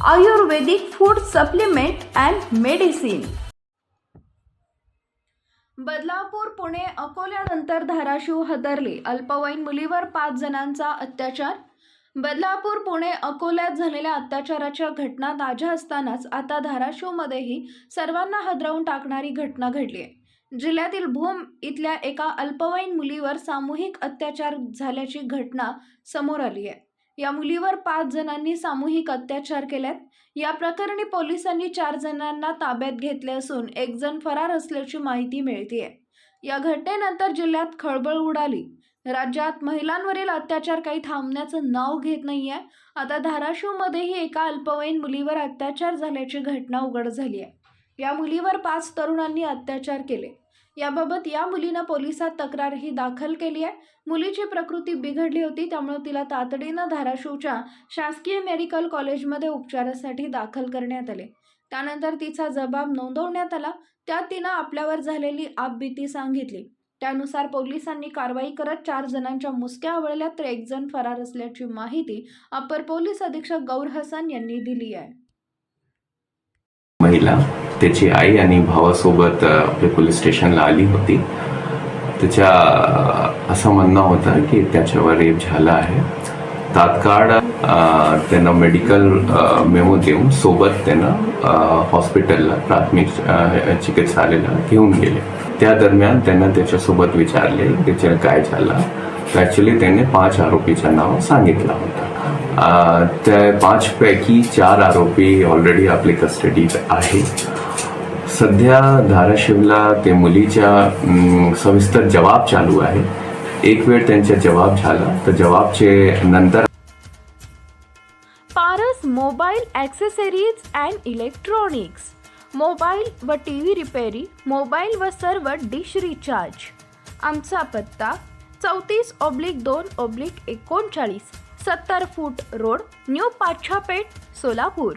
Ayurvedic food supplement and medicine. Badlapur Pune अकोल्यानंतर Dharashiv हदरले. अल्पवयीन मुलीवर पाच जणांचा अत्याचार. बदलापूर पुणे अकोल्यात झालेल्या अत्याचाराच्या घटना ताज्या असतानाच आता धाराशिवमध्येही सर्वांना हदरवून टाकणारी घटना घडली आहे जिल्ह्यातील भूम इथल्या एका अल्पवयीन मुलीवर सामूहिक अत्याचार झाल्याची घटना समोर आली आहे या मुलीवर पाच जणांनी सामूहिक अत्याचार केल्यात. या प्रकरणी पोलिसांनी चार जणांना ताब्यात घेतले असून एक जण फरार असल्याची माहिती मिळतीये. या घटनेनंतर जिल्ह्यात खळबळ उडाली. राज्यात महिलांवरील अत्याचार काही थांबण्याचं नाव घेत नाहीये. आता धाराशिवमध्येही एका अल्पवयीन मुलीवर अत्याचार झाल्याची घटना उघड झाली आहे या मुलीवर पाच तरुणांनी अत्याचार केले. याबाबत या मुलीनं पोलिसात तक्रारही दाखल केली आहे. मुलीची प्रकृती बिघडली होती त्यामुळे तिला तातडीनं धाराशिवच्या शासकीय मेडिकल कॉलेजमध्ये उपचारासाठी दाखल करण्यात आले. त्यानंतर तिचा जबाब नोंदवण्यात आला. त्यात तिनं आपल्यावर झालेली आपबीती सांगितली. त्यानुसार पोलिसांनी कारवाई करत चार जणांच्या मुसक्या आवळल्या तर एक जण फरार असल्याची माहिती अपर पोलीस अधीक्षक गौर हसन यांनी दिली आहे. महिला त्याची आई आणि भावासोबत आपल्या पोलीस स्टेशनला आली होती. त्याच्या असं म्हणणं होतं की त्याच्यावर रेप झाला आहे. तात्काळ त्यांना मेडिकल मेमो देऊन सोबत त्यांना हॉस्पिटलला प्राथमिक चिकित्सालयाला घेऊन गेले. त्या दरम्यान त्यांना त्याच्यासोबत विचारले त्याच्या काय झालं? तर ॲक्च्युली त्याने पाच आरोपीचं नाव सांगितलं होतं. त्या पाचपैकी चार आरोपी ऑलरेडी आपली कस्टडीत आहे सध्या धाराशिवला ते मुलीच्या सविस्तर जवाब चालू आहे. एक वेळ त्यांचा जवाब झाला तर जबाबचे नंतर Paras mobile accessories and electronics. Mobile व टी व्ही रिपेरी मोबाईल व सर्व डिश रिचार्ज. आमचा पत्ता चौतीस ऑब्लिक दोन ऑब्लिक एकोणचाळीस सत्तर foot road new Pachhapeth Solapur.